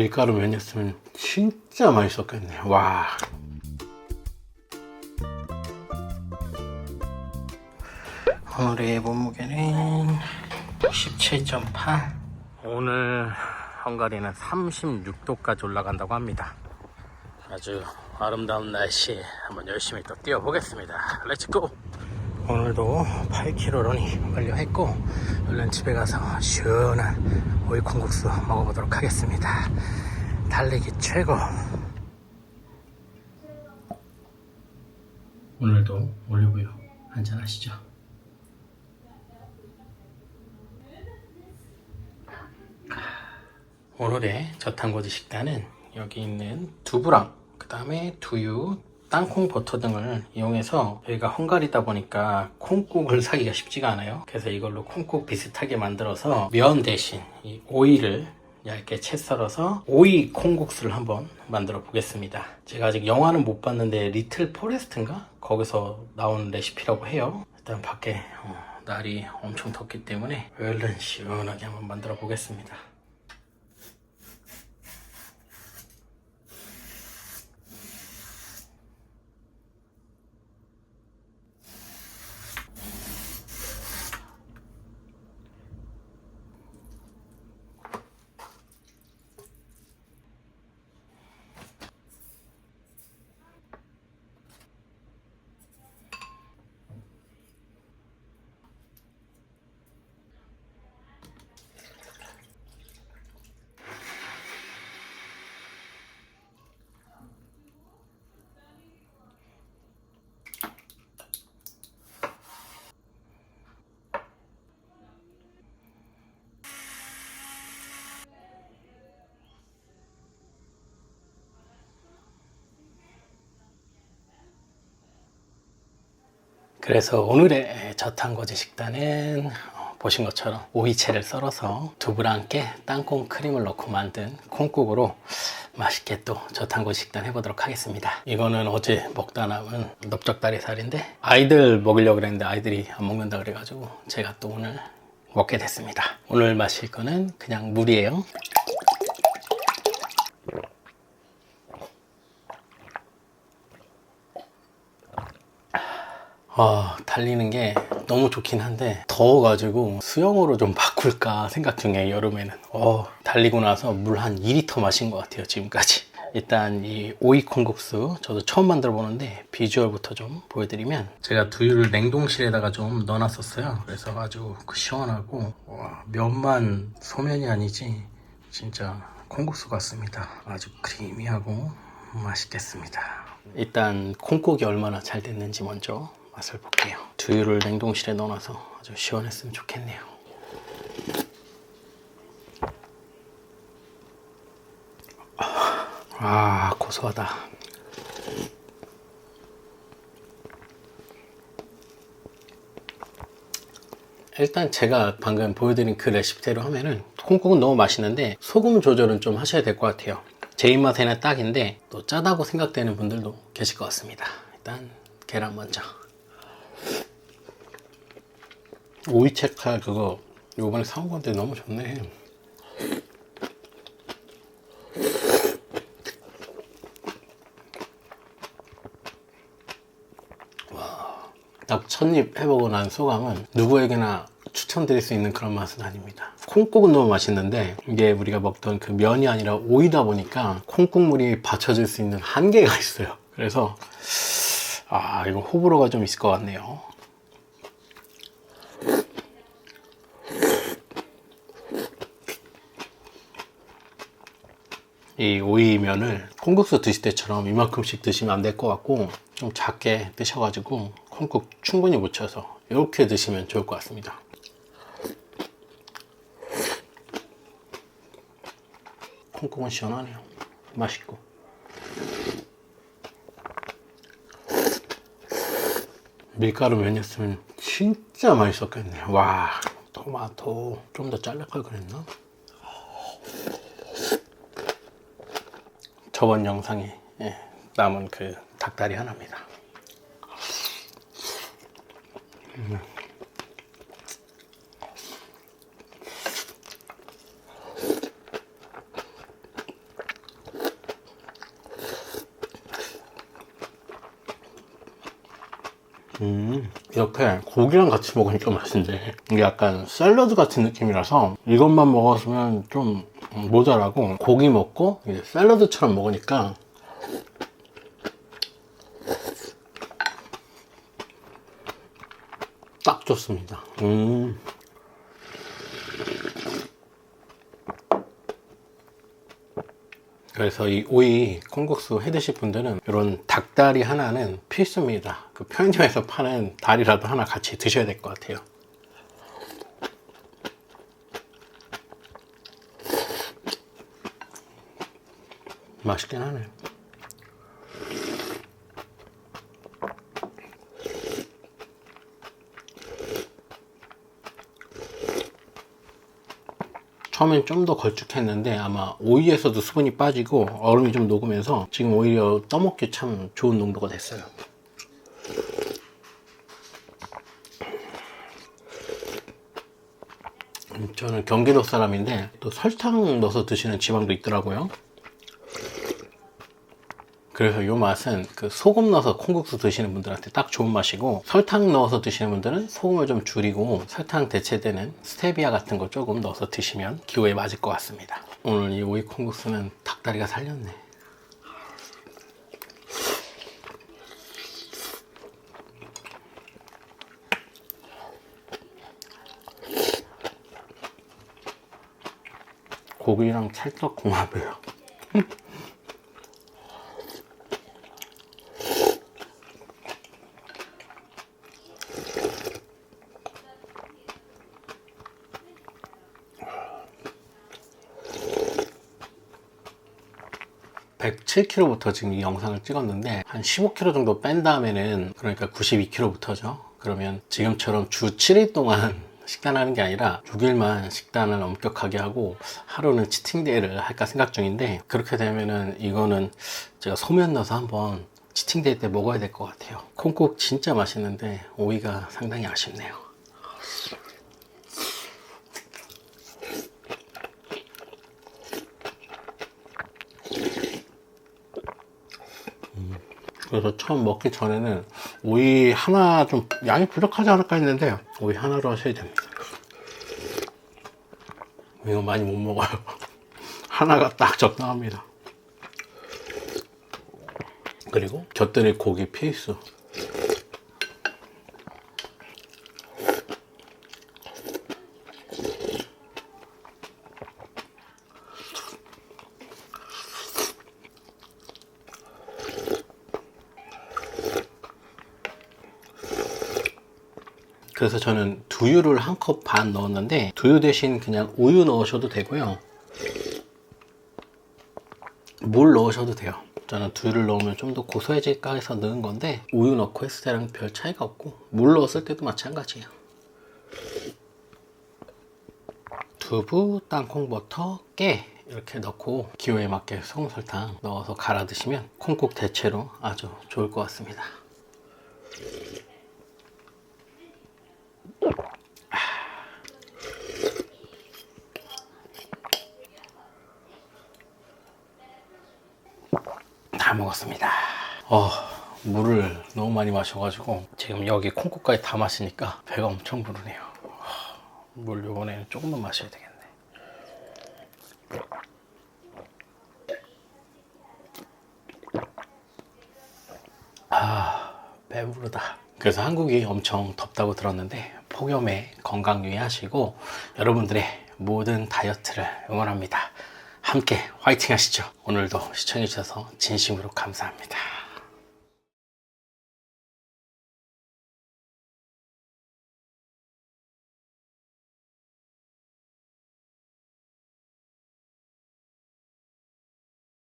밀가루 면이었으면 진짜 맛있었겠네. 와. 오늘의 몸무게는 17.8. 오늘 헝가리는 36도까지 올라간다고 합니다. 아주 아름다운 날씨 한번 열심히 또 뛰어보겠습니다. 렛츠고! 오늘도 8km 완료했고 얼른 집에 가서 시원한 오이 콩국수 먹어보도록 하겠습니다. 달리기 최고! 오늘도 올리브유 한잔 하시죠. 오늘의 저탄고지 식단은 여기 있는 두부랑 그 다음에 두유, 땅콩 버터 등을 이용해서 저희가 헝가리다 보니까 콩국을 사기가 쉽지가 않아요. 그래서 이걸로 콩국 비슷하게 만들어서 면 대신 이 오이를 얇게 채 썰어서 오이 콩국수를 한번 만들어 보겠습니다. 제가 아직 영화는 못 봤는데 리틀 포레스트인가? 거기서 나온 레시피라고 해요. 일단 밖에 어, 날이 엄청 덥기 때문에 얼른 시원하게 한번 만들어 보겠습니다. 그래서 오늘의 저탄고지 식단은 어, 보신 것처럼 오이채를 썰어서 두부랑 함께 땅콩 크림을 넣고 만든 콩국으로 맛있게 또 저탄고지 식단 해보도록 하겠습니다. 이거는 어제 먹다 남은 넓적다리살인데 아이들 먹으려고 그랬는데 아이들이 안 먹는다 그래가지고 제가 또 오늘 먹게 됐습니다. 오늘 마실 거는 그냥 물이에요. 아, 달리는 게 너무 좋긴 한데 더워가지고 수영으로 좀 바꿀까 생각 중에 여름에는. 어, 달리고 나서 물 한 2리터 마신 것 같아요 지금까지. 일단 이 오이 콩국수 저도 처음 만들어 보는데 비주얼부터 좀 보여드리면 제가 두유를 냉동실에다가 좀 넣어놨었어요. 그래서 아주 그 시원하고 와, 면만 소면이 아니지 진짜 콩국수 같습니다. 아주 크리미하고 맛있겠습니다. 일단 콩국이 얼마나 잘 됐는지 먼저 맛을 볼게요. 두유를 냉동실에 넣어놔서 아주 시원했으면 좋겠네요. 아, 고소하다. 일단 제가 방금 보여드린 그 레시피대로 하면은 콩국은 너무 맛있는데 소금 조절은 좀 하셔야 될 것 같아요. 제 입맛에는 딱인데 또 짜다고 생각되는 분들도 계실 것 같습니다. 일단 계란 먼저. 오이채칼 그거 요번에 사온 건데 너무 좋네. 와, 딱 첫입 해보고 난 소감은 누구에게나 추천드릴 수 있는 그런 맛은 아닙니다. 콩국은 너무 맛있는데 이게 우리가 먹던 그 면이 아니라 오이다 보니까 콩국물이 받쳐줄 수 있는 한계가 있어요. 그래서 아 이거 호불호가 좀 있을 것 같네요. 이 오이면을 콩국수 드실 때처럼 이만큼씩 드시면 안 될 것 같고 좀 작게 드셔가지고 콩국 충분히 묻혀서 이렇게 드시면 좋을 것 같습니다. 콩국은 시원하네요. 맛있고. 밀가루 면이었으면 진짜 맛있었겠네. 와, 토마토. 좀 더 잘라걸 그랬나? 저번 영상에 예, 남은 그 닭다리 하나입니다. 음. 이렇게 고기랑 같이 먹으니까 맛있는데 이게 약간 샐러드 같은 느낌이라서 이것만 먹었으면 좀 모자라고 고기 먹고 이제 샐러드처럼 먹으니까 딱 좋습니다. 음. 그래서 이 오이 콩국수 해 드실 분들은 이런 닭다리 하나는 필수입니다. 그 편의점에서 파는 다리라도 하나 같이 드셔야 될 것 같아요. 맛있긴 하네. 처음엔 좀 더 걸쭉했는데 아마 오이에서도 수분이 빠지고 얼음이 좀 녹으면서 지금 오히려 떠먹기 참 좋은 농도가 됐어요. 음, 저는 경기도 사람인데 또 설탕 넣어서 드시는 지방도 있더라고요. 그래서 이 맛은 그 소금 넣어서 콩국수 드시는 분들한테 딱 좋은 맛이고 설탕 넣어서 드시는 분들은 소금을 좀 줄이고 설탕 대체되는 스테비아 같은 거 조금 넣어서 드시면 기호에 맞을 것 같습니다. 오늘 이 오이 콩국수는 닭다리가 살렸네. 고기랑 찰떡궁합이에요. (1 0 7 k g 부터 지금 이 영상을 찍었는데 한 15kg 정도 뺀 다음에는 그러니까 92kg부터죠. 그러면 지금처럼 주 7일 동안 식단하는 게 아니라 6일만 식단을 엄격하게 하고 하루는 치팅데이를 할까 생각 중인데 그렇게 되면은 이거는 제가 소면 넣어서 한번 치팅데이 때 먹어야 될 것 같아요. 콩국 진짜 맛있는데 오이가 상당히 아쉽네요 그래서 처음 먹기 전에는 오이 하나 좀 양이 부족하지 않을까 했는데 오이 하나로 하셔야 됩니다. 이거 많이 못 먹어요. 하나가 딱 적당합니다. 그리고 곁들일 고기 필수. 그래서 저는 두유를 한 컵 반 넣었는데 두유 대신 그냥 우유 넣으셔도 되고요. 물 넣으셔도 돼요. 저는 두유를 넣으면 좀 더 고소해질까 해서 넣은 건데 우유 넣고 했을 때랑 별 차이가 없고 물 넣었을 때도 마찬가지예요. 두부, 땅콩버터, 깨 이렇게 넣고 기호에 맞게 소금 설탕 넣어서 갈아 드시면 콩국 대체로 아주 좋을 것 같습니다 다 먹었습니다. 어, 물을 너무 많이 마셔가지고 지금 여기 콩국까지 다 마시니까 배가 엄청 부르네요. 어, 물 요번에는 조금만 마셔야 되겠네. 아, 배부르다. 그래서 한국이 엄청 덥다고 들었는데 폭염에 건강 유의하시고 여러분들의 모든 다이어트를 응원합니다. 함께 화이팅 하시죠. 오늘도 시청해주셔서 진심으로 감사합니다.